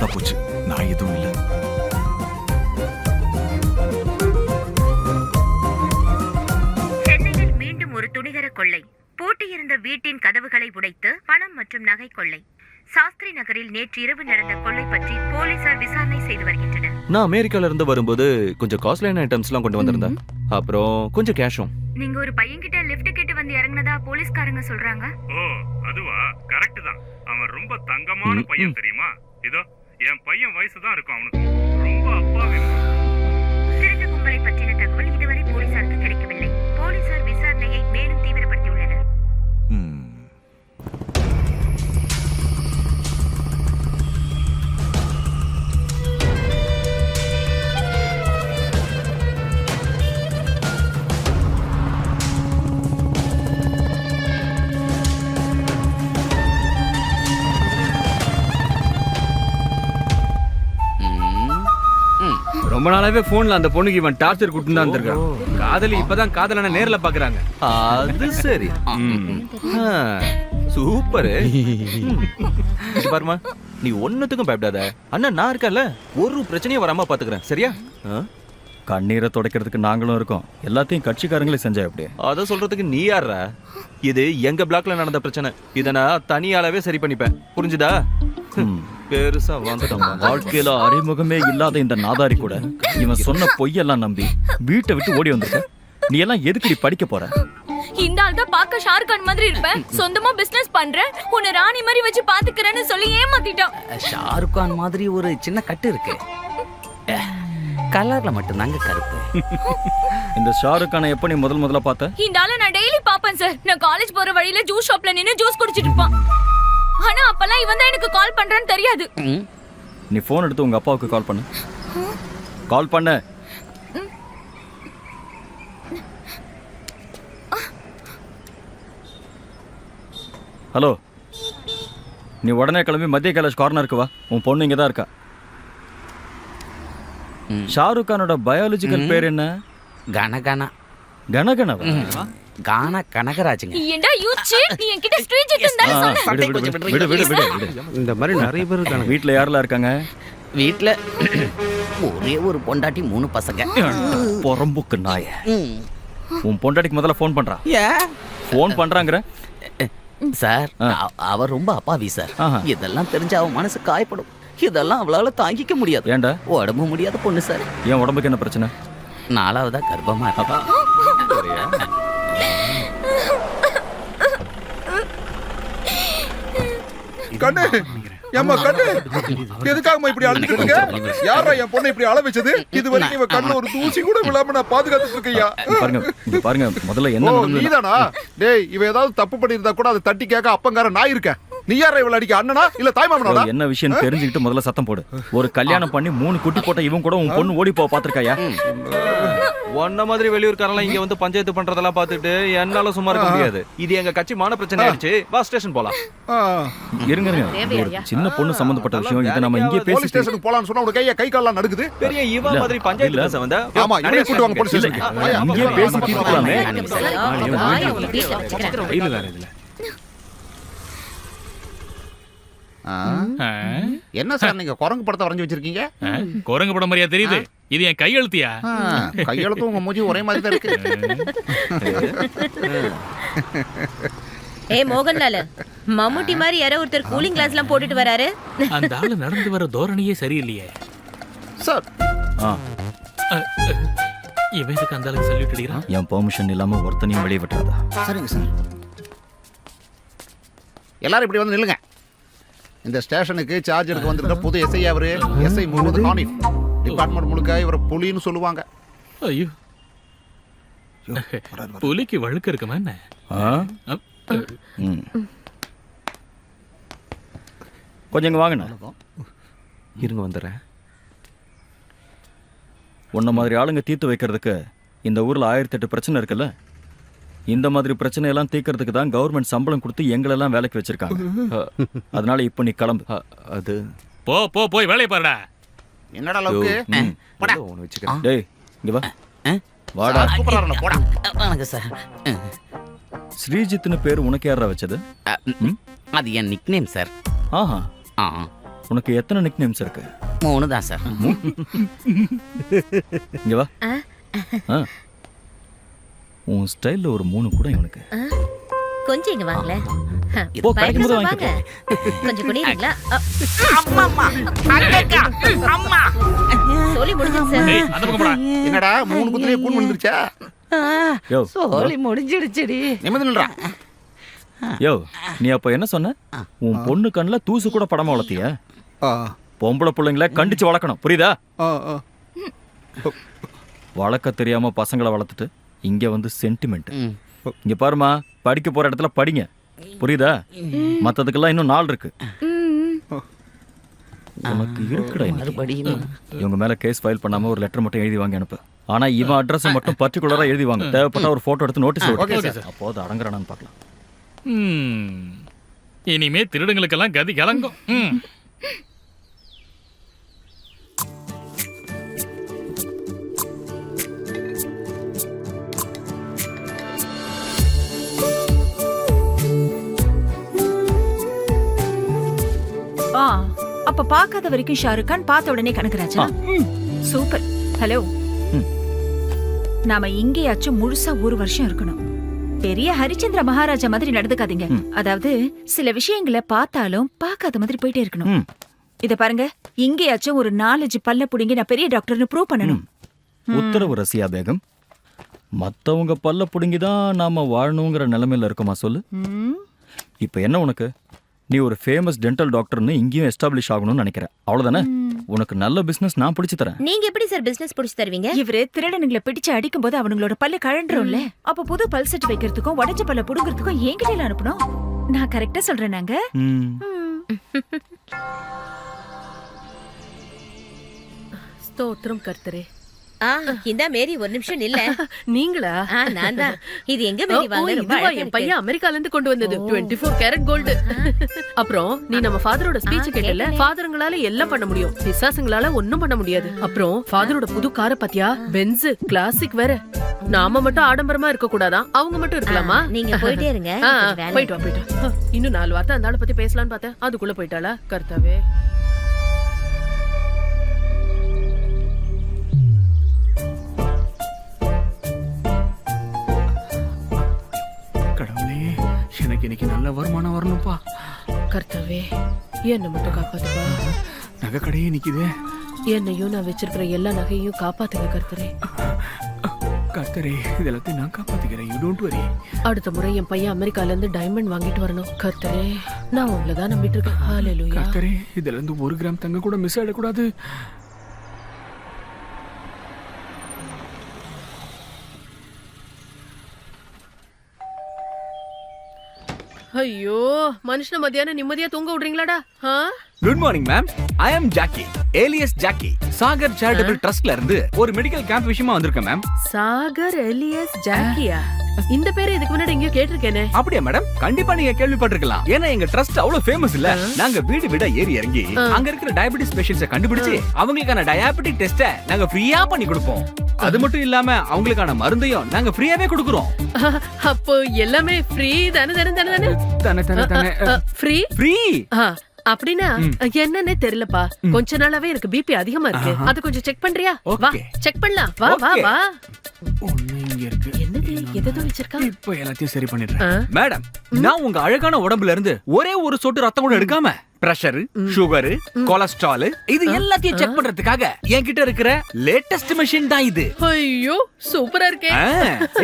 போச்சு. நான் எதுவும் இல்லை. சென்னையில் மீண்டும் ஒரு துணிகர கொள்ளை. பூட்டியிருந்த வீட்டின் கதவுகளை உடைத்து பணம் மற்றும் நகை கொள்ளை. சாஸ்திரி நகரில் நேற்று இரவு நடந்த கொள்ளை பற்றி போலீசார் விசாரணை செய்து வருகின்றனர். நான் அமெரிக்கால இருந்து வரும்போது கொஞ்சம் காஸ்ட்லியான ஐட்டம்ஸ்லாம் கொண்டு வந்திருந்தேன். அப்புறம் கொஞ்சம் கேஷும் நீங்க ஒரு பையன்கிட்ட லிஃப்ட் கேட்டு வந்து இறங்குனதா போலீஸ்காரங்க சொல்றாங்க? ஓ அதுவா? கரெக்ட் தான். அவன் ரொம்ப தங்கமான பையன். தெரியுமா? இதோ. என் பையன் வயசு தான் இருக்கும் அவனுக்கு. ரொம்ப அப்பாவி. திருட்டு கும்பலை பற்றின ரொம்ப நாளாவே போன்ல அந்த பொண்ணுக்கு இவன் டார்ச்சர் கொடுத்து தான் இருந்திருக்கான். காதலி இப்பதான் காதலனை நேர்ல பாக்குறாங்க. அது சரி. சூப்பர். பாருமா நீ ஒன்னுத்துக்கும் பயப்படாத. அண்ணா நான் இருக்கேன்ல ஒரு பிரச்சனையும் வராம பாத்துக்கிறேன். சரியா? கண்ணீரை துடைக்கிறதுக்கு நாங்களும் இருக்கோம். எல்லாத்தையும் கட்சிக்காரங்களே செஞ்சா எப்படி? அத சொல்றதுக்கு நீ யாரா இது எங்க பிளாக்ல நடந்த பிரச்சனை. இத நான் தனியாலவே சரி பண்ணிப்பேன். புரிஞ்சுதா? பெருசா வந்துட்டோம் வாழ்க்கையில அறிமுகமே இல்லாத இந்த நாதாரி கூட இவன் சொன்ன பொய்யெல்லாம் நம்பி வீட்டை விட்டு ஓடி வந்திருக்க. நீ எல்லாம் எதுக்கு படிக்க போற? இந்த ஆள் தான் பார்க்க ஷாருக் கான் மாதிரி இருப்பேன் சொந்தமா பிசினஸ் பண்றேன் உன்னை ராணி மாதிரி வச்சு பாத்துக்கிறேன்னு சொல்லி ஏமாத்திட்டான். ஷாருக் கான் மாதிரி ஒரு சின்ன கட்டு இருக்கு. கலர்ல மட்டும்தாங்க கருப்பு. இந்த ஷாருக் கானை எப்ப நீ முதல் முதல்ல பார்த்த? இந்த ஆளை நான் டெய்லி பாப்பேன் சார் நான் காலேஜ் போற வழியில ஜூஸ் ஷாப்ல நின்னு ஜூஸ் குடிச்சிட்டு இருப்பான். ஆனா அப்பெல்லாம் இவன் தான் எனக்கு கால் பண்றான்னு தெரியாது. நீ ஃபோன் எடுத்து உங்க அப்பாவுக்கு கால் பண்ணு. கால் பண்ண. ஹலோ நீ உடனே கிளம்பி மத்திய கைலாஷ் கார்னருக்கு வா. உன் பொண்ணு இங்க தான் இருக்கா. ஷாருக் கானோட பயாலஜிக்கல் பேர் என்ன? கனகன. கனகனவா? கான கனகராஜுங்க. ஏண்டா யூ சீட் நீ என்கிட்ட ஸ்ட்ரீட் இருந்தாலும் சொன்ன விடு, விடு, விடு, விடு. இந்த மாதிரி நிறைய பேர் இருக்காங்க வீட்ல யாரெல்லாம் இருக்காங்க? வீட்ல ஒரே ஒரு பொண்டாட்டி மூணு பசங்க. பொறம்புக்கு நாய. உன் பொண்டாட்டிக்கு முதல்ல ஃபோன் பண்றான் ஏன் ஃபோன் பண்றாங்கற? சார் ஆ. அவ- அவ ரொம்ப அப்பாவி சார். இதெல்லாம் தெரிஞ்சு அவ மனசு காயப்படும். இதெல்லாம் அவளால தாங்கிக்க முடியாது. ஏன்டா உடம்பு முடியாத பொண்ணு சார். என் உடம்புக்கு என்ன பிரச்சனை? நாலாவதா கர்ப்பமா இருக்கா? கண்ணு. ஏம்மா கண்ணு? எதுக்காகம்மா இப்படி அழுதுட்டு இருக்க? யாரா என் பொண்ணை இப்படி அழ வச்சது இது வரைக்கும் இவ கண்ணுல ஒரு தூசி கூட விழாம நான் பாதுகாத்துட்டு இருக்கையா? பாருங்க பாருங்க முதல்ல என்ன நீதானா? டேய் இவ ஏதாவது தப்பு பண்ணியிருந்தா கூட அதை தட்டி கேட்க அப்பங்கார நான் இருக்கேன். நீ யாரா இவள அடிக்க அண்ணனா இல்ல தாய்மாமனாடா? என்ன விஷயம் தெரிஞ்சுக்கிட்டு முதல்ல சத்தம் போடு. ஒரு கல்யாணம் பண்ணி மூணு குட்டி போட்ட இவன் கூட உன் பொண்ணு ஓடி போக பாத்திருக்காயா உன்ன மாதிரி வெளியூர்காரெல்லாம் இங்க வந்து பஞ்சாயத்து பண்றதெல்லாம் பார்த்துட்டு என்னால சும்மா இருக்க முடியாது. இது எங்க கட்சி மான பிரச்சனை ஆயிடுச்சு. வா ஸ்டேஷன் போலாம். ஆ, இருங்க சின்ன பொண்ணு சம்பந்தப்பட்ட விஷயம். இதை நம்ம போலீஸ் பேசிட்டு ஸ்டேஷனுக்கு போலாம்னு சொன்னா உனக்கு கைய கை கால்லாம் நடுக்குது? பெரிய இவ இல்ல, மாதிரி பஞ்சாயத்து இல்ல. பேச வந்த ஆமா இவனே கூட்டு வாங்க போலீஸ் இல்ல, ஸ்டேஷனுக்கு. இல்ல, பேசி தீர்த்துக்கலாமே கையில வேற இதுல என்ன சார் நீங்க குரங்கு படத்தை வரைஞ்சு வச்சிருக்கீங்க? குரங்கு படம் மாதிரியா தெரியுது? இது என் கையெழுத்தியா? கையெழுத்தும் உங்க மூஞ்சி ஒரே மாதிரி தான் இருக்கு. ஏ மோகன்லால் மம்முட்டி மாதிரி யாரோ ஒருத்தர் கூலிங் கிளாஸ் எல்லாம் போட்டுட்டு வராரு. அந்த ஆளு நடந்து வர தோரணையே சரியில்லையே. சார். இவன் இதுக்கு அந்த ஆளுக்கு சொல்லிட்டு அடிக்கிறான்? என் பெர்மிஷன் இல்லாம ஒருத்தனையும் வெளியே விட்டுறாதா. சரிங்க சார். எல்லாரும் இப்படி வந்து நில்லுங்க. இந்த ஸ்டேஷனுக்கு சார்ஜ் எடுக்க வந்திருக்க புது எஸ்ஐ அவரு எஸ்ஐ முகமது ஹானிஃப் டிபார்ட்மெண்ட் முழுக்க இவரை புலின்னு சொல்லுவாங்க. ஐயோ. புலிக்கு வழுக்க இருக்குமா என்ன. கொஞ்சம் இங்க வாங்கண்ணா இருங்க வந்துடுறேன். உன்ன மாதிரி ஆளுங்க தீர்த்து வைக்கிறதுக்கு இந்த ஊர்ல ஆயிரத்தி எட்டு பிரச்சனை இருக்குல்ல? இந்த மாதிரி பிரச்சனை எல்லாம் தீர்க்கறதுக்கு தான் கவர்மெண்ட் சம்பளம் கொடுத்து எங்களெல்லாம் வேலைக்கு வச்சிருக்காங்க. அதனால இப்போ நீ கிளம்பு. அது போ போ போய் வேலையை பாருடா. என்னடா அளவுக்கு ம். போடா. ஒன்று வச்சுக்கிறேன். டேய் இங்க வா? வாடா. சூப்பரா இருக்கணும், போடா. வணக்கம் சார். ஸ்ரீஜித்னு பேர் உனக்கு யாரா வச்சது. அது என் நிக்நேம் சார். ஆஹா. ஆ. உனக்கு எத்தனை நிக் நேம்ஸ் இருக்கு? மூணு தான் சார். இங்க வா. உன் ஸ்டைல்ல ஒரு மூணு கூட இவனுக்கு. கொஞ்சம் இங்க வாங்கல போ, கிடைக்கும் போது வாங்க கொஞ்சம் குடிறீங்களா சொல்லி முடிஞ்சது சார் அந்த பக்கம் போடா. என்னடா மூணு குதிரையை கூண் வந்துருச்சா யோ சோலி முடிஞ்சிடுச்சுடி. யோ நீ அப்ப என்ன சொன்ன? உன் பொண்ணு கண்ணுல தூசு கூட படமா வளர்த்திய? பொம்பளை பிள்ளைங்கள கண்டிச்சு வளர்க்கணும். புரியுதா? வளர்க்க தெரியாம பசங்களை வளர்த்துட்டு இங்க வந்து சென்டிமெண்ட். இங்க பாருமா படிக்க போற இடத்துல படிங்க. புரியுதா? மத்ததுக்கெல்லாம் இன்னும் நாள் இருக்கு. உனக்கு இருக்குடா. மறுபடியும். இவங்க மேல கேஸ் ஃபைல் பண்ணாம ஒரு லெட்டர் மட்டும் எழுதி வாங்கி அனுப்பு. ஆனா இவன் அட்ரஸ் மட்டும் பர்டிகுலரா எழுதி வாங்க. தேவைப்பட்டா ஒரு போட்டோ எடுத்து நோட்டீஸ் ஓகே. அப்போ அது அடங்குறானான்னு பார்க்கலாம். ம். இனிமே திருடுங்களுக்கெல்லாம் கதி கலங்கும். அப்ப பார்க்காத வரைக்கும் ஷாருக் கான் பார்த்த உடனே கனகராஜா சூப்பர். ஹலோ. நாம இங்கேயாச்சும் முழுசா ஒரு வருஷம் இருக்கணும். பெரிய ஹரிச்சந்திர மகாராஜா மாதிரி நடந்துக்காதீங்க. அதாவது சில விஷயங்களை பார்த்தாலும் பார்க்காத மாதிரி போயிட்டே இருக்கணும். இத பாருங்க. இங்கேயாச்சும் ஒரு நாலஞ்சு பல்ல புடிங்கி நான் பெரிய டாக்டர்னு ப்ரூவ் பண்ணணும். உத்தரவு ரசியா பேகம் மத்தவங்க பல்ல புடுங்கி தான் நாம வாழணுங்கிற நிலைமையில இருக்கோமா சொல்லு. இப்போ என்ன உனக்கு? நீ ஒரு ஃபேமஸ் டென்டல் டாக்டர்னு இங்கேயும் எஸ்டாப்ளிஷ் ஆகணும்னு நினைக்கிற அவ்வளவுதானே? உனக்கு நல்ல பிசினஸ் நான் பிடிச்சு தரேன். நீங்க எப்படி சார் பிசினஸ் புடிச்சு தருவீங்க? இவரு திருடனுங்களை பிடிச்சு அடிக்கும் போது அவனுங்களோட பல்லு கழண்டுரும்ல. அப்ப புது பல் செட் வைக்கிறதுக்கும் உடைச்ச பல்ல புடுங்கிறதுக்கும் என்கிட்ட அனுப்பணும். நான் கரெக்டா சொல்றேன் நாங்க. ஸ்தோத்திரம் கர்த்தரே. ஆ இந்த மேரி ஒரு நிமிஷம் இல்ல நீங்களா? ஆ நான் தான். இது எங்க மேரி வாங்க? ரொம்ப என். பையன் அமெரிக்கால இருந்து கொண்டு வந்தது. 24 ஃபோர் கேரட் கோல்டு அப்புறம் நீ நம்ம ஃபாதரோட ஸ்பீச் கேட்டல. ஃபாதருங்களால எல்லாம் பண்ண முடியும். பிசாசுங்களால ஒண்ணும் பண்ண முடியாது. அப்புறம் ஃபாதரோட புது காரை பாத்தியா? பென்ஸ் கிளாசிக் வேற. நாம மட்டும் ஆடம்பரமா இருக்க கூடாதான் அவங்க மட்டும் இருக்கலாமா? நீங்க போயிட்டே இருங்க. வா இன்னும் நாலு வார்த்தை அந்த ஆளை பத்தி பேசலாம்னு பார்த்தேன். அதுக்குள்ள போயிட்டாளா? கர்த்தாவே. எனக்கு இன்னைக்கு நல்ல வருமானம் வரணும்ப்பா கர்த்தாவே என்ன மட்டும் காப்பாத்துப்பா. நகை கடையே நிக்குது. என்னையும் நான் வச்சிருக்கிற எல்லா நகையையும் காப்பாத்துங்க கர்த்தரே. கர்த்தரே இது எல்லாத்தையும் நான் காப்பாத்திக்கிறேன். யூ டோன்ட் வரி அடுத்த முறை என் பையன் அமெரிக்கால இருந்து டைமண்ட் வாங்கிட்டு வரணும். கர்த்தரே நான் உங்களை தான் நம்பிட்டு இருக்கேன். ஹalleluya கர்த்தரே இதுல இருந்து ஒரு கிராம் தங்க கூட மிஸ் ஆயிடக்கூடாது. ஐயோ மனுஷன மத்தியானம் நிம்மதியா தூங்க விடுறீங்களாடா? Good morning ma'am I am Jackie alias Jackie Sagar charitable ட்ரஸ்ட்ல இருந்து ஒரு மெடிக்கல் கேம்ப் விஷயமா வந்திருக்கேன் மேம் சாகர் எலியஸ் ஜாக்கியா இந்த பேரை இதுக்கு முன்னாடி எங்கேயோ கேட்டிருக்கேனே. அப்படியா மேடம் கண்டிப்பா நீங்க கேள்விப்பட்டிருக்கலாம். ஏன்னா எங்க ட்ரஸ்ட் அவ்வளவு ஃபேமஸ் இல்ல. நாங்க வீடு வீடா ஏறி இறங்கி அங்க இருக்கிற டயபெட்டிஸ் பேஷண்ட்ஸ கண்டுபிடிச்சு அவங்களுக்கான டயாபெட்டிக் டெஸ்ட நாங்க ஃப்ரீயா பண்ணி கொடுப்போம். அது மட்டும் இல்லாம அவங்களுக்கான மருந்தையும் நாங்க ஃப்ரீயாவே கொடுக்குறோம். அப்போ எல்லாமே ஃப்ரீ தானே தானே தானே தானே? தானே தானே ஃப்ரீ ஃப்ரீ அப்படின்னா என்னன்னே தெரியலப்பா. கொஞ்ச நாளாவே எனக்கு பிபி அதிகமா இருக்கு. அத கொஞ்சம் செக் பண்றியா? வா. செக் பண்ணலாம். வா வா. வா. என்னது? எதோ வச்சிருக்கா? இப்போ எல்லாத்தையும் சரி பண்ணிடுறேன். ஆ? மேடம் நான் உங்க அழகான உடம்புல இருந்து ஒரே ஒரு சொட்டு ரத்தம் கூட எடுக்காம பிரஷர் சுகர் கொலஸ்ட்ரால் இது எல்லாத்தையும் செக் பண்றதுக்காக என்கிட்ட இருக்கிற லேட்டஸ்ட் மிஷின் தான் இது. ஐயோ சூப்பரா இருக்கே.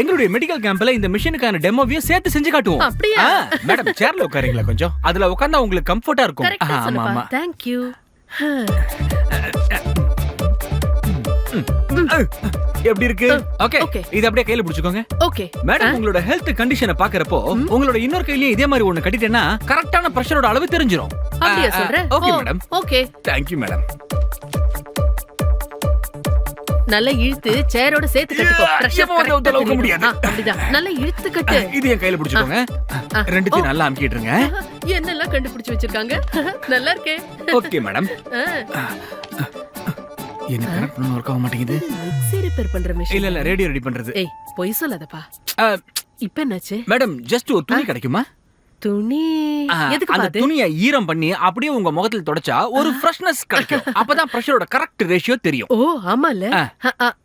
எங்களுடைய மெடிக்கல் கேம்ப்ல இந்த மிஷினுக்கான டெமோவையும் சேர்த்து செஞ்சு காட்டுவோம். அப்படியா? மேடம் சேர்ல உட்காருங்களா கொஞ்சம். அதுல உட்கார்ந்தா உங்களுக்கு கம்ஃபர்ட்டா இருக்கும். ஆமா ஆமா. தேங்க் யூ எப்படி இருக்கு? Okay Okay. இது அப்படியே கையில பிடிச்சுக்கோங்க. ஓகே மேடம் உங்களோட ஹெல்த் கண்டிஷனை பாக்குறப்போ உங்களோட இன்னொரு கையிலயும் இதே மாதிரி ஒண்ணு கட்டிட்டேன்னா கரெக்டான பிரஷரோட அளவு தெரிஞ்சிரும். அப்படியா சொல்ற? Okay madam. Okay. Thank you madam நல்லா இழுத்து சேரோட சேர்த்து கட்டிக்கோ. தெரியும். முடியாது. அப்படிதான். நல்லா இழுத்து கட்டு. இது என் கையில பிடிச்சுக்கோங்க. ரெண்டுத்தையும் நல்லா அமுக்கிட்டுருங்க என்னெல்லாம் கண்டுபிடிச்சு வச்சிருக்காங்க? நல்லா இருக்கே. ஓகே மேடம் என்ன கனெக்ட் பண்ண ஒர்க் ஆக மாட்டேங்குது? மிக்ஸி ரிப்பேர் பண்ற மிஷின் இல்ல இல்ல ரேடியோ ரெடி பண்றது. ஏய் பொய் சொல்லாதப்பா. இப்ப என்னாச்சு? மேடம் ஜஸ்ட் ஒரு துணி கிடைக்குமா? துணி. எதுக்கு அந்த துணியை ஈரம் பண்ணி அப்படியே உங்க முகத்துல தொடச்சா ஒரு ஃப்ரெஷ்னஸ் கிடைக்கும். அப்பதான் பிரஷரோட கரெக்ட் ரேஷியோ தெரியும். ஓ ஆமால.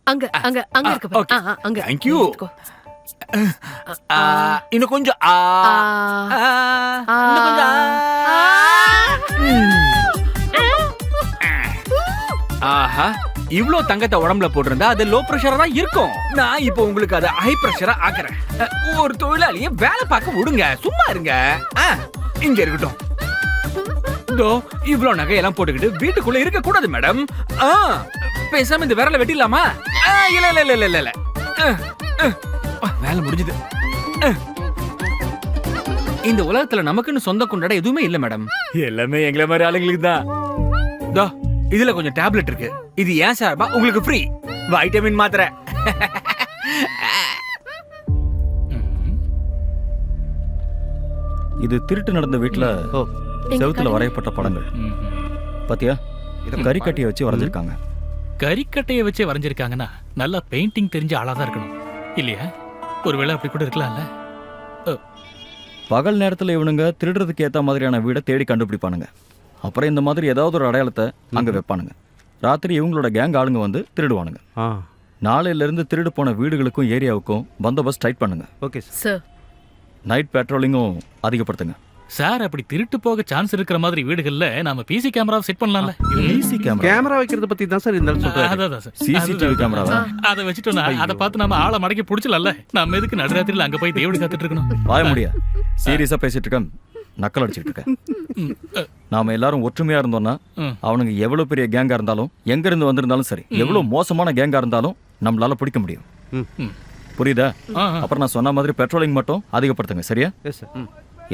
அங்க அங்க அங்க இருக்கு அங்க. எடுத்துக்கோ. ஆ, இன்னும் கொஞ்சம் ஆ, இன்னும் கொஞ்சம். ஆஹா. இவ்ளோ தங்கத்தை உடம்புல போட்டிருந்தா அது லோ பிரஷரா தான் இருக்கும். நான் இப்போ உங்களுக்கு அதை ஹை பிரஷரா ஆக்குறேன். ஒரு தொழிலாளிய வேலை பார்க்க விடுங்க. சும்மா இருங்க. இங்க இருக்கட்டும். இதோ இவ்ளோ நகையெல்லாம் போட்டுக்கிட்டு வீட்டுக்குள்ள இருக்க கூடாது மேடம். ஆ, பேசாம இந்த விரல வெட்டிடலாமா? இல்ல இல்ல இல்ல இல்ல இல்ல, வேலை முடிஞ்சது. இந்த உலகத்துல நமக்குன்னு சொந்த கொண்டாட எதுவுமே இல்ல மேடம். எல்லாமே எங்களை மாதிரி ஆளுங்களுக்கு தான். இதோ இதுல கொஞ்சம் டேப்லெட் இருக்கு. இது ஏன் சார்பா உங்களுக்கு ஃப்ரீ வைட்டமின் மாத்திரை. இது திருட்டு நடந்த வீட்டுல செவுத்துல வரையப்பட்ட படங்கள் பாத்தியா? கறி கட்டியை வச்சு வரைஞ்சிருக்காங்க. கறிக்கட்டையை வச்சே வரைஞ்சிருக்காங்கன்னா நல்லா பெயிண்டிங் தெரிஞ்ச ஆளா தான் இருக்கணும். இல்லையா? ஒருவேளை அப்படி கூட இருக்கலாம்ல. பகல் நேரத்துல இவனுங்க திருடுறதுக்கு ஏத்த மாதிரியான வீடை தேடி கண்டுபிடிப்பானுங்க. அப்புறம் இந்த மாதிரி ஏதாவது ஒரு அடையாளத்தை அங்க வைப்பானுங்க. ராத்திரி இவங்களோட கேங் ஆளுங்க வந்து திருடுவானுங்க. நாளையில இருந்து திருடு போன வீடுகளுக்கும் ஏரியாவுக்கும் பந்தோபஸ்த் டைட் பண்ணுங்க. Okay sir. நைட் பேட்ரோலிங்கும் அதிகப்படுத்துங்க. சார் அப்படி திருட்டு போக சான்ஸ் இருக்கிற மாதிரி வீடுகள்ல நாம பிசி கேமரா செட் பண்ணலாம்ல? ஈசி கேமரா கேமரா வைக்கிறத பத்தி தான் சார் இருந்தாலும் அதான் அதான் சார் சிசிடிவி கேமராவா அதை வச்சுட்டோம்னா அதை பார்த்து நம்ம ஆளை மடக்கி புடிச்சலாம்ல நம்ம எதுக்கு நடுராத்திரில அங்க போய் தேவடி காத்துட்டு இருக்கணும்? வாய முடியா? சீரியஸா பேசிட்டு இருக்கேன். நக்கல் அடிச்சிட்டு இருக்கேன். நாம எல்லாரும் ஒற்றுமையா இருந்தோம்னா. அவனுங்க எவ்வளவு பெரிய கேங்கா இருந்தாலும் எங்க இருந்து வந்திருந்தாலும் சரி எவ்வளவு மோசமான கேங்கா இருந்தாலும் நம்மளால பிடிக்க முடியும். புரியுதா. அப்புறம் நான் சொன்ன மாதிரி பெட்ரோலிங் மட்டும் அதிகப்படுத்துங்க சரியா?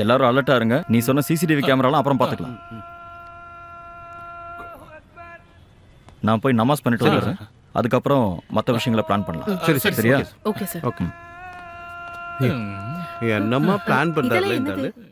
எல்லாரும் அலர்ட்டா இருங்க. நீ சொன்ன சிசிடிவி கேமராலாம் அப்புறம் பாத்துக்கலாம் நான் போய் நமாஸ் பண்ணிட்டு வந்துடுறேன். அதுக்கப்புறம் மத்த விஷயங்களை பிளான் பண்ணலாம். சரி சரி. சரியா? Okay sir. ஓகே என்னம்மா பிளான் பண்றாரு இந்த